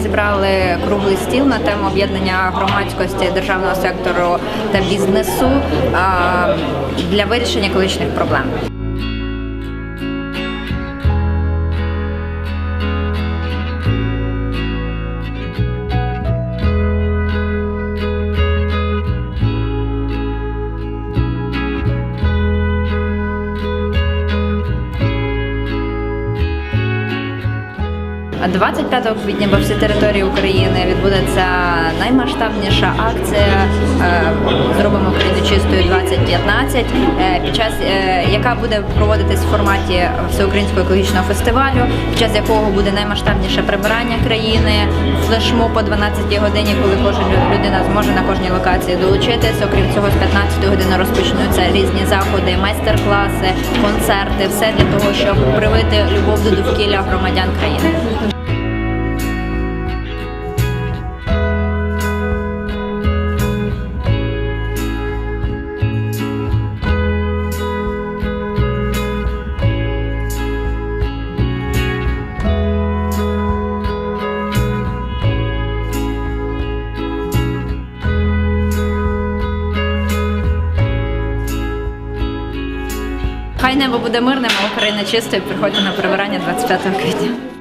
зібрали круглий стіл на тему об'єднання громадськості, державного сектору та бізнесу для вирішення екологічних проблем. 25 квітня по всій території України відбудеться наймасштабніша акція е, Зробимо Україну чистою 2015, е, під час е, яка буде проводитись в форматі всеукраїнського екологічного фестивалю, під час якого буде наймасштабніше прибирання країни, флешмоб по 12 годині, коли кожна людина зможе на кожній локації долучитися. Окрім цього, з 15 години розпочнуться різні заходи, майстер-класи, концерти, все для того, щоб привити любов до довкілля громадян країни. Хай небо буде мирним, а Україна чистою. Приходьте на прибирання 25 квітня.